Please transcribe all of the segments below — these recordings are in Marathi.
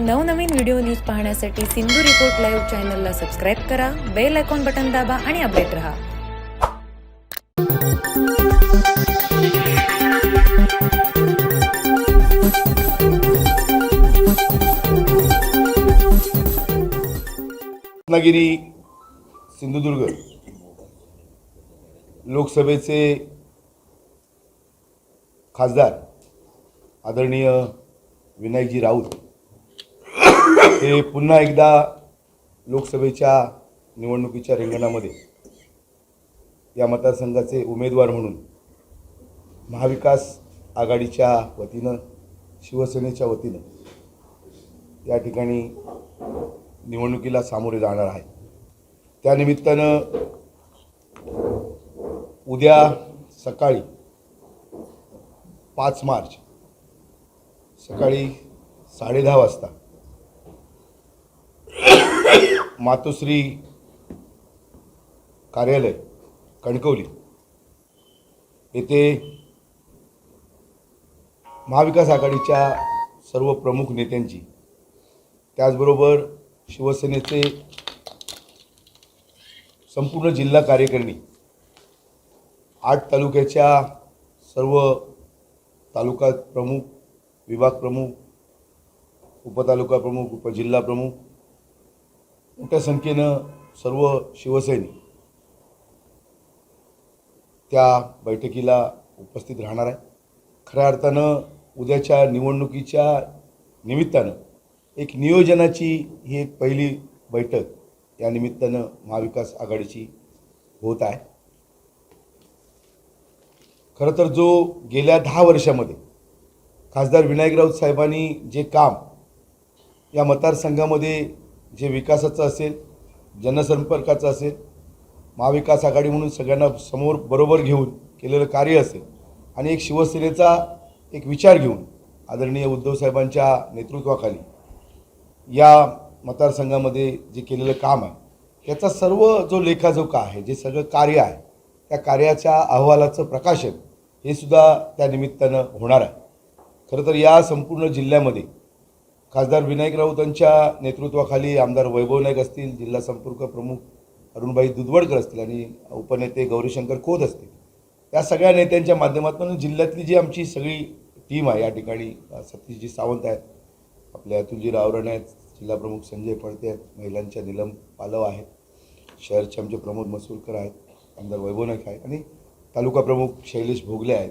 नवनवीन व्हिडिओ न्यूज पाहण्यासाठी सिंधू रिपोर्ट लाईव्ह चॅनलला सबस्क्राईब करा बेल आयकॉन बटन दाबा आणि अपडेट रहा. रत्नागिरी सिंधुदुर्ग लोकसभेचे खासदार आदरणीय विनायकजी राऊत हे पुन्हा एकदा लोकसभेच्या निवडणुकीच्या रिंगणामध्ये या मतदारसंघाचे उमेदवार म्हणून महाविकास आघाडीच्या वतीनं शिवसेनेच्या वतीनं या ठिकाणी निवडणुकीला सामोरे जाणार आहे. त्यानिमित्तानं उद्या सकाळी पाच मार्च सकाळी साडेदहा वाजता मातोश्री कार्यालय कणकवली. येथे महाविकास आघाडीच्या सर्व प्रमुख नेत्यांची त्याचबरोबर शिवसेनेचे संपूर्ण जिल्हा कार्यकारिणी आठ तालुक्याच्या सर्व तालुका प्रमुख विभाग प्रमुख उपतालुका प्रमुख उपजिल्हा प्रमुख मोठ्या संख्येनं सर्व शिवसैनिक त्या बैठकीला उपस्थित राहणार आहे खऱ्या अर्थानं उद्याच्या निवडणुकीच्या निमित्तानं एक नियोजनाची ही एक पहिली बैठक या निमित्तानं महाविकास आघाडीची होत आहे. खरं तर जो गेल्या दहा वर्षामध्ये खासदार विनायक राऊत साहेबांनी जे काम या मतदारसंघामध्ये जे विकासाचं असेल जनसंपर्काचं असेल महाविकास आघाडी म्हणून सगळ्यांना समोर बरोबर घेऊन केलेलं कार्य असेल आणि एक शिवसेनेचा एक विचार घेऊन आदरणीय उद्धव साहेबांच्या नेतृत्वाखाली या मतदारसंघामध्ये जे केलेलं काम आहे त्याचा सर्व जो लेखाजोखा आहे जे सगळं कार्य आहे त्या कार्याच्या अहवालाचं प्रकाशन हे सुद्धा त्या निमित्तानं होणार आहे. खरं तर या संपूर्ण जिल्ह्यामध्ये खासदार विनायक राऊतांच्या नेतृत्वाखाली आमदार वैभव नाईक असतील जिल्हा संपर्क प्रमुख अरुणबाई दुधवडकर असतील आणि उपनेते गौरीशंकर खोत असतील. त्या सगळ्या नेत्यांच्या माध्यमातून जिल्ह्यातली जी आमची सगळी टीम आहे या ठिकाणी सतीशजी सावंत आहेत आपल्या अतुलजी रावरण आहेत जिल्हाप्रमुख संजय पडते आहेत महिलांच्या निलम पालव आहेत शहरचे आमचे प्रमोद मसूरकर आहेत आमदार वैभव नाईक आहेत आणि तालुका प्रमुख शैलेश भोगले आहेत.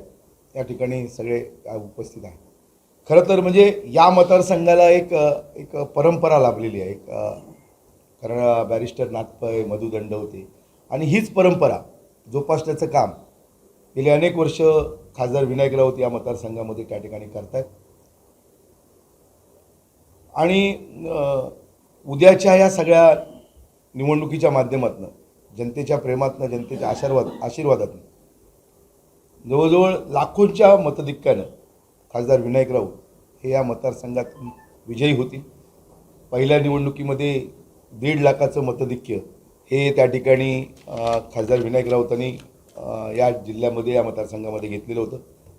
या ठिकाणी सगळे उपस्थित आहेत. खरं तर म्हणजे या मतदारसंघाला एक एक परंपरा लाभलेली आहे. एक कारण बॅरिस्टर नाथपय मधु दंडवते. आणि हीच परंपरा जोपासण्याचं काम गेले अनेक वर्ष खासदार विनायक राऊत या मतदारसंघामध्ये त्या ठिकाणी करतायत. आणि उद्याच्या या सगळ्या निवडणुकीच्या माध्यमातून जनतेच्या प्रेमातनं जनतेच्या आशीर्वाद आशीर्वादातनं जवळजवळ लाखोंच्या मतदिक्क्यानं खासदार विनायक राऊत हे या मतदारसंघात विजयी होतील. पहिल्या निवडणुकीमध्ये दीड लाखाचं मतधिक्य हे त्या ठिकाणी खासदार विनायक राऊतांनी या जिल्ह्यामध्ये या मतदारसंघामध्ये घेतलेलं होतं.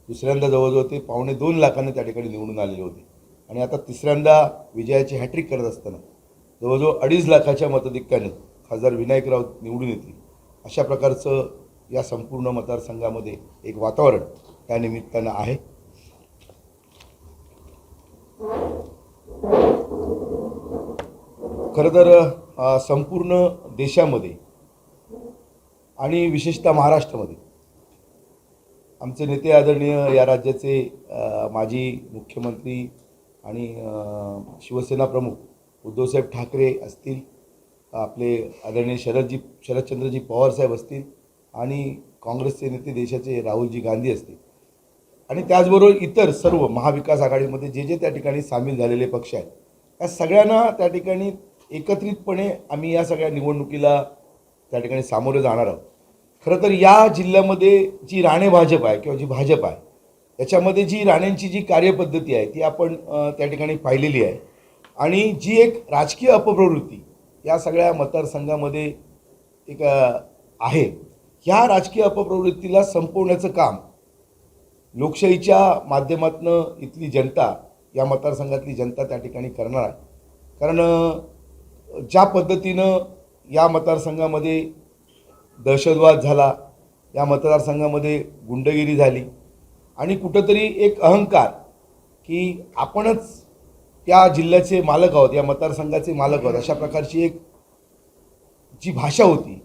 दुसऱ्यांदा जवळजवळ ते पावणे दोन लाखानं त्या ठिकाणी निवडून आलेले होते. आणि आता तिसऱ्यांदा विजयाची हॅट्रिक करत असताना जवळजवळ अडीच लाखाच्या मतधिक्यानं खासदार विनायक राऊत निवडून येतील. अशा प्रकारचं या संपूर्ण मतदारसंघामध्ये एक वातावरण त्या निमित्तानं आहे. खरं तर संपूर्ण देशामध्ये आणि विशेषतः महाराष्ट्रामध्ये आमचे नेते आदरणीय या राज्याचे माजी मुख्यमंत्री आणि शिवसेना प्रमुख उद्धवसाहेब ठाकरे असतील आपले आदरणीय शरदजी शरदचंद्रजी पवारसाहेब असतील आणि काँग्रेसचे नेते देशाचे राहुलजी गांधी असतील. आणि त्याचबरोबर इतर सर्व महाविकास आघाडीमध्ये जे जे त्या ठिकाणी सामील झालेले पक्ष आहेत त्या सगळ्यांना त्या ठिकाणी एकत्रितपणे आम्ही या सगळ्या निवडणुकीला त्या ठिकाणी सामोरे जाणार आहोत. खरं तर या जिल्ह्यामध्ये जी राणे भाजप आहे किंवा जी भाजप आहे त्याच्यामध्ये जी राणेंची जी कार्यपद्धती आहे ती आपण त्या ठिकाणी पाहिलेली आहे. आणि जी एक राजकीय अपप्रवृत्ती या सगळ्या मतदारसंघामध्ये एक आहे ह्या राजकीय अपप्रवृत्तीला संपवण्याचं काम लोकशाहीच्या माध्यमातनं इथली जनता या मतदारसंघातली जनता त्या ठिकाणी करणार आहे. कारण ज्या पद्धतीनं या मतदारसंघामध्ये दहशतवाद झाला या मतदारसंघामध्ये गुंडगिरी झाली आणि कुठंतरी एक अहंकार की आपणच त्या जिल्ह्याचे मालक आहोत या मतदारसंघाचे मालक आहोत अशा प्रकारची एक जी भाषा होती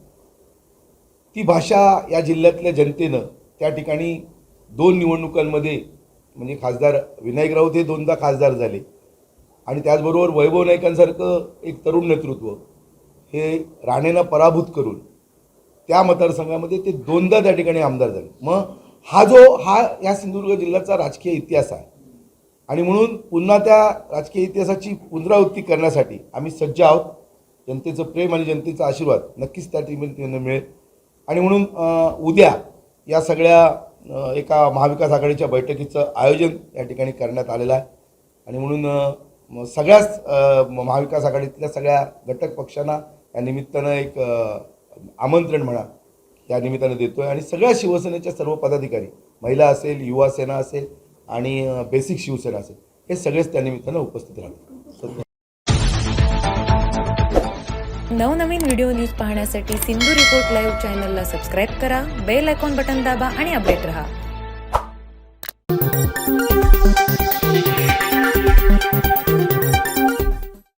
ती भाषा या जिल्ह्यातल्या जनतेनं त्या ठिकाणी दोन निवडणुकांमध्ये म्हणजे खासदार विनायक राऊत हे दोनदा खासदार झाले. आणि त्याचबरोबर वैभव नाईकांसारखं एक तरुण नेतृत्व हे राणेंना पराभूत करून त्या मतदारसंघामध्ये ते दोनदा त्या ठिकाणी आमदार झाले. मग हा जो हा या सिंधुदुर्ग जिल्ह्याचा राजकीय इतिहास आहे आणि म्हणून पुन्हा त्या राजकीय इतिहासाची पुनरावृत्ती करण्यासाठी आम्ही सज्ज आहोत. जनतेचं प्रेम आणि जनतेचा आशीर्वाद नक्कीच त्या ठिकाणी मिळेल. आणि म्हणून उद्या या सगळ्या एका महाविकास आघाडीच्या बैठकीचं आयोजन या ठिकाणी करण्यात आलेलं आहे. आणि म्हणून सगळ्याच महाविकास आघाडीतल्या सगळ्या घटक पक्षांना या निमित्तानं एक आमंत्रण म्हणा या निमित्तानं देतो आहे आणि सगळ्या शिवसेनेच्या सर्व पदाधिकारी महिला असेल युवा सेना असेल आणि बेसिक शिवसेना असेल हे सगळेच त्या निमित्तानं उपस्थित राहतात. नवनवीन व्हिडिओ न्यूज पाहण्यासाठी सिंधू रिपोर्ट लाईव्ह चॅनलला सबस्क्राईब करा बेल आयकॉन बटन दाबा आणि अपडेट रहा.